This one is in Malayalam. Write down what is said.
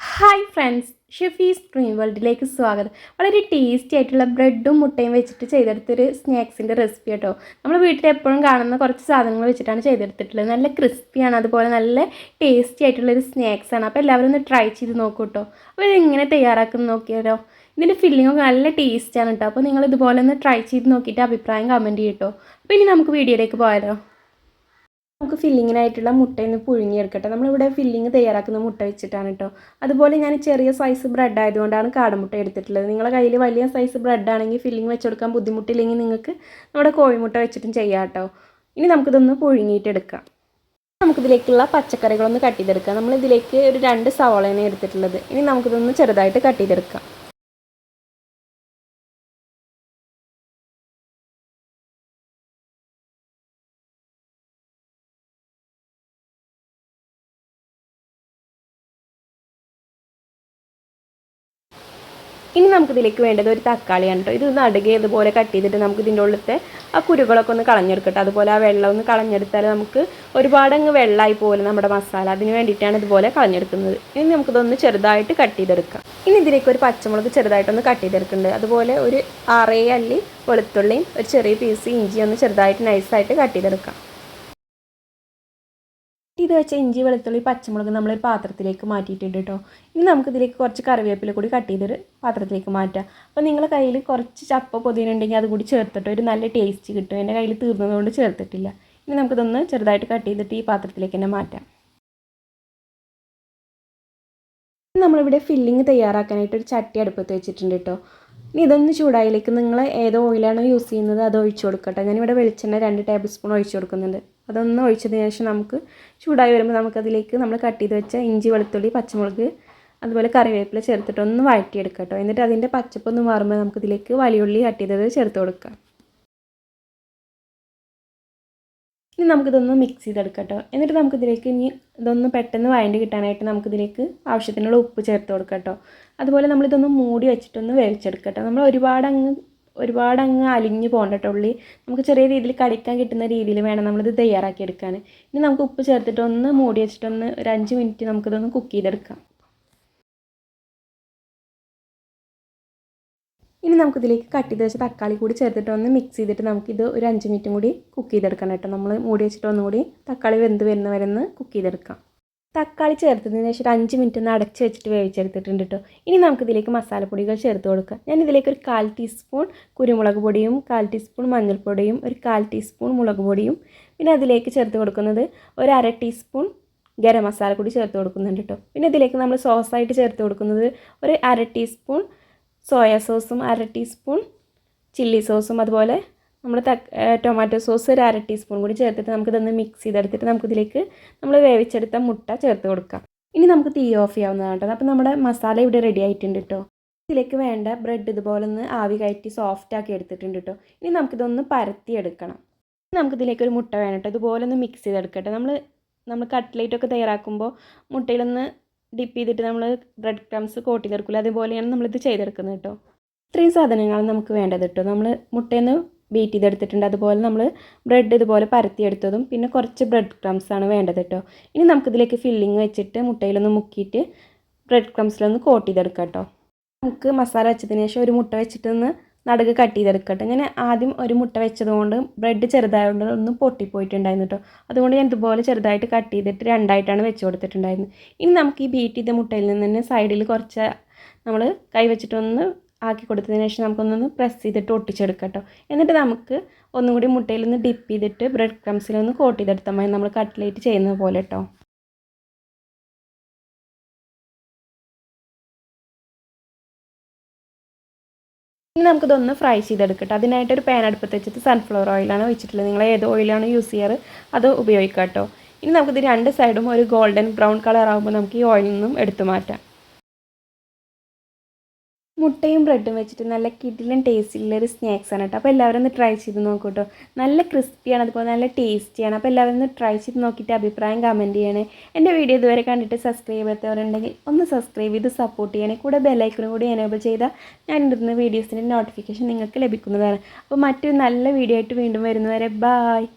ഹായ് ഫ്രണ്ട്സ് ഷെഫീസ് ക്രീം വേൾഡിലേക്ക് സ്വാഗതം. വളരെ ടേസ്റ്റി ആയിട്ടുള്ള ബ്രെഡും മുട്ടയും വെച്ചിട്ട് ചെയ്തെടുത്തൊരു സ്നാക്സിന്റെ റെസിപ്പി കേട്ടോ. നമ്മൾ വീട്ടിൽ എപ്പോഴും കാണുന്ന കുറച്ച് സാധനങ്ങൾ വെച്ചിട്ടാണ് ചെയ്തെടുത്തിട്ടുള്ളത്. നല്ല ക്രിസ്പിയാണ് അതുപോലെ നല്ല ടേസ്റ്റി ആയിട്ടുള്ളൊരു ആണ്. അപ്പോൾ എല്ലാവരും ഒന്ന് ട്രൈ ചെയ്ത് നോക്കൂ കേട്ടോ. അപ്പോൾ ഇതെങ്ങനെ തയ്യാറാക്കുന്ന നോക്കിയാലോ. ഇതിന്റെ ഫില്ലിങ്ങൊക്കെ നല്ല ടേസ്റ്റാണ് കേട്ടോ. അപ്പോൾ നിങ്ങൾ ഇതുപോലെ ഒന്ന് ട്രൈ ചെയ്ത് നോക്കിയിട്ട് അഭിപ്രായം കമന്റ് ചെയ്യട്ടോ അപ്പോൾ ഇനി നമുക്ക് വീഡിയോയിലേക്ക് പോയാലോ. നമുക്ക് ഫില്ലിങ്ങിനായിട്ടുള്ള മുട്ടയൊന്ന് പുഴുങ്ങിയെടുക്കട്ടെ. നമ്മളിവിടെ ഫില്ലിങ് തയ്യാറാക്കുന്ന മുട്ട വെച്ചിട്ടാണ് കേട്ടോ അതുപോലെ ഞാൻ ചെറിയ സൈസ് ബ്രെഡ് ആയതുകൊണ്ടാണ് കാടമുട്ട എടുത്തിട്ടുള്ളത്. നിങ്ങളുടെ കയ്യിൽ വലിയ സൈസ് ബ്രെഡ് ആണെങ്കിൽ ഫില്ലിങ് വെച്ചെടുക്കാൻ ബുദ്ധിമുട്ടില്ലെങ്കിൽ നിങ്ങൾക്ക് നമ്മുടെ കോഴിമുട്ട വെച്ചിട്ടും ചെയ്യാം കേട്ടോ ഇനി നമുക്കിതൊന്ന് പുഴുങ്ങിയിട്ടെടുക്കാം. നമുക്കിതിലേക്കുള്ള പച്ചക്കറികളൊന്ന് കട്ട് ചെയ്തെടുക്കാം. നമ്മളിതിലേക്ക് ഒരു രണ്ട് സവാളയാണ് എടുത്തിട്ടുള്ളത്. ഇനി നമുക്കിതൊന്ന് ചെറുതായിട്ട് കട്ട് ചെയ്തെടുക്കാം. ഇനി നമുക്ക് ഇതിലേക്ക് വേണ്ടത് ഒരു തക്കാളിയാണ് കേട്ടോ ഇത് നടുകെ ഇതുപോലെ കട്ട് ചെയ്തിട്ട് നമുക്ക് ഇതിന്റെ ഉള്ളിലത്തെ ആ കുരുകളൊക്കെ ഒന്ന് കളഞ്ഞെടുക്കട്ടെ. അതുപോലെ ആ വെള്ളം ഒന്ന് കളഞ്ഞെടുത്താൽ നമുക്ക് ഒരുപാട് അങ്ങ് വെള്ളമായി പോലെ നമ്മുടെ മസാല അതിന് വേണ്ടിയിട്ടാണ് ഇതുപോലെ കളഞ്ഞെടുക്കുന്നത്. ഇനി നമുക്കിതൊന്ന് ചെറുതായിട്ട് കട്ട് ചെയ്തെടുക്കാം. ഇനി ഇതിലേക്ക് ഒരു പച്ചമുളക് ചെറുതായിട്ടൊന്ന് കട്ട് ചെയ്തെടുക്കുന്നുണ്ട്. അതുപോലെ ഒരു ആറേ അല്ലി വെളുത്തുള്ളിയും ഒരു ചെറിയ പീസ് ഇഞ്ചി ഒന്ന് ചെറുതായിട്ട് നൈസായിട്ട് കട്ട് ചെയ്തെടുക്കാം. ഇത് വെച്ച ഇഞ്ചി വെളുത്തുള്ളി പച്ചമുളക് നമ്മൾ പാത്രത്തിലേക്ക് മാറ്റിയിട്ടുണ്ട് കേട്ടോ. ഇനി നമുക്കിതിലേക്ക് കുറച്ച് കറിവേപ്പില കൂടി കട്ട് ചെയ്തൊരു പാത്രത്തിലേക്ക് മാറ്റാം. അപ്പോൾ നിങ്ങളുടെ കയ്യിൽ കുറച്ച് ചപ്പ പൊതിന ഉണ്ടെങ്കിൽ അത് കൂടി ചേർത്തിട്ട്. ഒരു നല്ല ടേസ്റ്റ് കിട്ടും. എന്റെ കയ്യിൽ തീർന്നതുകൊണ്ട് ചേർത്തിട്ടില്ല. ഇനി നമുക്കിതൊന്ന് ചെറുതായിട്ട് കട്ട് ചെയ്തിട്ട് ഈ പാത്രത്തിലേക്ക് തന്നെ മാറ്റാം. നമ്മളിവിടെ ഫില്ലിങ് തയ്യാറാക്കാനായിട്ട് ഒരു ചട്ടി അടുപ്പത്ത് വെച്ചിട്ടുണ്ട് കേട്ടോ. ഇനി ഇതൊന്ന് ചൂടായിലേക്ക് നിങ്ങൾ ഏതോ ഓയിലാണോ യൂസ് ചെയ്യുന്നത് അത് ഒഴിച്ചു കൊടുക്കട്ടെ. ഞാനിവിടെ വെളിച്ചെണ്ണ രണ്ട് ടേബിൾ സ്പൂൺ ഒഴിച്ചു കൊടുക്കുന്നുണ്ട്. അതൊന്ന് ഒഴിച്ചതിന് ശേഷം നമുക്ക് ചൂടായി വരുമ്പോൾ നമുക്കതിലേക്ക് നമ്മൾ കട്ട് ചെയ്ത് വെച്ച ഇഞ്ചി വെളുത്തുള്ളി പച്ചമുളക് അതുപോലെ കറിവേപ്പില ചേർത്തിട്ട് ഒന്ന് വഴറ്റിയെടുക്കാം കേട്ടോ. എന്നിട്ട് അതിന്റെ പച്ചപ്പൊന്ന് മാറുമ്പോൾ നമുക്കിതിലേക്ക് വലിയുള്ളി കട്ട് ചെയ്തത് ചേർത്ത് കൊടുക്കാം. ഇനി നമുക്കിതൊന്ന് മിക്സ് ചെയ്തെടുക്കാം കേട്ടോ. എന്നിട്ട് നമുക്കിതിലേക്ക് ഇനി ഇതൊന്ന് പെട്ടെന്ന് വഴണ്ടി കിട്ടാനായിട്ട് നമുക്കിതിലേക്ക് ആവശ്യത്തിനുള്ള ഉപ്പ് ചേർത്ത് കൊടുക്കാം കേട്ടോ. അതുപോലെ നമ്മളിതൊന്ന് മൂടി വെച്ചിട്ടൊന്ന് വേവിച്ചെടുക്കാം കേട്ടോ. നമ്മൾ ഒരുപാട് അങ്ങ് ഒരുപാട് അങ്ങ് അലിഞ്ഞ് പോകണ്ട ഉള്ളി. നമുക്ക് ചെറിയ രീതിയിൽ കടിക്കാൻ കിട്ടുന്ന രീതിയിൽ വേണം നമ്മളിത് തയ്യാറാക്കി എടുക്കാൻ ഇനി നമുക്ക് ഉപ്പ് ചേർത്തിട്ട് ഒന്ന് മൂടി വെച്ചിട്ടൊന്ന് ഒരു അഞ്ച് മിനിറ്റ് നമുക്കിതൊന്ന് കുക്ക് ചെയ്തെടുക്കാം. ഇനി നമുക്കിതിലേക്ക് കട്ട് ചെയ്ത് വെച്ച തക്കാളി കൂടി ചേർത്തിട്ട് ഒന്ന് മിക്സ് ചെയ്തിട്ട് നമുക്കിത് ഒരു അഞ്ച് മിനിറ്റും കൂടി കുക്ക് ചെയ്തെടുക്കണം കേട്ടോ. നമ്മൾ മൂടി വെച്ചിട്ട് ഒന്നുകൂടി തക്കാളി വെന്ത് വരുന്ന വരെ ഒന്ന് കുക്ക് ചെയ്തെടുക്കാം. തക്കാളി ചേർത്തതിന് ശേഷം ഒരു അഞ്ച് മിനിറ്റ് ഒന്ന് അടച്ച് വെച്ചിട്ട് വേവിച്ചെടുത്തിട്ടുണ്ട് കേട്ടോ ഇനി നമുക്കിതിലേക്ക് മസാലപ്പൊടികൾ ചേർത്ത് കൊടുക്കാം ഞാൻ ഇതിലേക്ക് ഒരു കാൽ ടീസ്പൂൺ കുരുമുളക് പൊടിയും കാൽ ടീസ്പൂൺ മഞ്ഞൾപ്പൊടിയും ഒരു കാൽ ടീസ്പൂൺ മുളക് പൊടിയും. പിന്നെ അതിലേക്ക് ചേർത്ത് കൊടുക്കുന്നത് ഒരു അര ടീസ്പൂൺ ഗരം മസാല കൂടി ചേർത്ത് കൊടുക്കുന്നുണ്ട് കേട്ടോ പിന്നെ ഇതിലേക്ക് നമ്മൾ സോസായിട്ട് ചേർത്ത് കൊടുക്കുന്നത് ഒരു അര ടീസ്പൂൺ സോയാ സോസും അര ടീസ്പൂൺ ചില്ലി സോസും അതുപോലെ നമ്മൾ ടൊമാറ്റോ സോസ് ഒരു അര ടീസ്പൂൺ കൂടി ചേർത്തിട്ട് നമുക്കിതൊന്ന് മിക്സ് ചെയ്തെടുത്തിട്ട് നമുക്കിതിലേക്ക് നമ്മൾ വേവിച്ചെടുത്ത മുട്ട ചേർത്ത് കൊടുക്കാം. ഇനി നമുക്ക് തീ ഓഫ് ചെയ്യാവുന്നതാണ് കേട്ടോ. അപ്പോൾ നമ്മുടെ മസാല ഇവിടെ റെഡി ആയിട്ടുണ്ട് കേട്ടോ ഇതിലേക്ക് വേണ്ട ബ്രെഡ് ഇതുപോലെ ഒന്ന് ആവി കയറ്റി സോഫ്റ്റ് ആക്കി എടുത്തിട്ടുണ്ട് കേട്ടോ ഇനി നമുക്കിതൊന്ന് പരത്തി എടുക്കണം നമുക്കിതിലേക്ക് ഒരു മുട്ട വേണം കേട്ടോ ഇതുപോലെ ഒന്ന് മിക്സ് ചെയ്തെടുക്കട്ടെ. നമ്മൾ നമ്മൾ കട്ട്ലേറ്റ് ഒക്കെ തയ്യാറാക്കുമ്പോൾ മുട്ടയിലൊന്ന് ഡിപ്പ് ചെയ്തിട്ട് നമ്മൾ ബ്രെഡ് ക്രംസ് കോട്ടി ചെയ്തെടുക്കില്ല അതുപോലെയാണ് നമ്മളിത് ചെയ്തെടുക്കുന്നത് കേട്ടോ ഇത്രയും സാധനങ്ങളാണ് നമുക്ക് വേണ്ടത് കേട്ടോ നമ്മൾ മുട്ടയിൽ ബീറ്റ് ചെയ്തെടുത്തിട്ടുണ്ട്. അതുപോലെ നമ്മൾ ബ്രെഡ് ഇതുപോലെ പരത്തിയെടുത്തതും പിന്നെ കുറച്ച് ബ്രെഡ് ക്രംസ് ആണ് വേണ്ടത് കേട്ടോ ഇനി നമുക്കിതിലേക്ക് ഫില്ലിങ് വെച്ചിട്ട് മുട്ടയിലൊന്ന് മുക്കിയിട്ട് ബ്രെഡ് ക്രംസിലൊന്ന് കോട്ട് ചെയ്തെടുക്കാം കേട്ടോ നമുക്ക് മസാല വെച്ചതിന് ശേഷം ഒരു മുട്ട വെച്ചിട്ടൊന്ന് നടുക്ക് കട്ട് ചെയ്തെടുക്കട്ടെ ഞാൻ ആദ്യം ഒരു മുട്ട വെച്ചതുകൊണ്ട് ബ്രെഡ് ചെറുതായതുകൊണ്ട് ഒന്ന് പൊട്ടിപ്പോയിട്ടുണ്ടായിരുന്നു കേട്ടോ അതുകൊണ്ട് ഞാൻ ഇതുപോലെ ചെറുതായിട്ട് കട്ട് ചെയ്തിട്ട് രണ്ടായിട്ടാണ് വെച്ച് കൊടുത്തിട്ടുണ്ടായിരുന്നത്. ഇനി നമുക്ക് ഈ ബീറ്റ് ചെയ്ത മുട്ടയിൽ നിന്ന് തന്നെ സൈഡിൽ കുറച്ച് നമ്മൾ കൈ വെച്ചിട്ടൊന്ന് ആക്കി കൊടുത്തതിന് ശേഷം നമുക്കൊന്നൊന്ന് പ്രസ് ചെയ്തിട്ട് ഒട്ടിച്ചെടുക്കാം കേട്ടോ എന്നിട്ട് നമുക്ക് ഒന്നും കൂടി മുട്ടയിൽ ഒന്ന് ഡിപ്പ് ചെയ്തിട്ട് ബ്രെഡ് ക്രംസിലൊന്ന് കോട്ട് ചെയ്തെടുത്താൽ മതി. നമ്മൾ കട്ട്ലേറ്റ് ചെയ്യുന്നത് പോലെ കേട്ടോ ഇനി നമുക്കിതൊന്ന് ഫ്രൈ ചെയ്തെടുക്കട്ടെ. അതിനായിട്ടൊരു പാൻ അടുപ്പത്ത് വെച്ചിട്ട് സൺഫ്ലവർ ഓയിലാണ് വെച്ചിട്ടുള്ളത് നിങ്ങൾ ഏത് ഓയിലാണ് യൂസ് ചെയ്യാറ് അത് ഉപയോഗിക്കാം കേട്ടോ ഇനി നമുക്കിത് രണ്ട് സൈഡും ഒരു ഗോൾഡൻ ബ്രൗൺ കളർ ആകുമ്പോൾ നമുക്ക് ഈ ഓയിലിൽ നിന്നും എടുത്തു മാറ്റാം. മുട്ടയും ബ്രെഡും വെച്ചിട്ട് നല്ല കിടിലും സ്നാക്സ് ആണ് കേട്ടോ. അപ്പോൾ എല്ലാവരും ഒന്ന് ട്രൈ ചെയ്ത് നോക്കൂ കേട്ടോ നല്ല ക്രിസ്പിയാണ് അതുപോലെ നല്ല ടേസ്റ്റിയാണ് അപ്പോൾ എല്ലാവരും ഒന്ന് ട്രൈ ചെയ്ത് നോക്കിയിട്ട് അഭിപ്രായം കമന്റ് ചെയ്യണേ. എന്റെ വീഡിയോ ഇതുവരെ കണ്ടിട്ട് സബ്സ്ക്രൈബ് ചെയ്യാത്തവരുണ്ടെങ്കിൽ ഒന്ന് സബ്സ്ക്രൈബ് ചെയ്ത് സപ്പോർട്ട് ചെയ്യണേ. കൂടെ ബെല്ലൈക്കനും കൂടി എനേബിൾ ചെയ്താൽ ഞാൻ ഇടുന്ന വീഡിയോസിന്റെ നോട്ടിഫിക്കേഷൻ നിങ്ങൾക്ക് ലഭിക്കുന്നതാണ്. അപ്പോൾ മറ്റൊരു നല്ല വീഡിയോ ആയിട്ട് വീണ്ടും വരുന്നവരെ ബായ്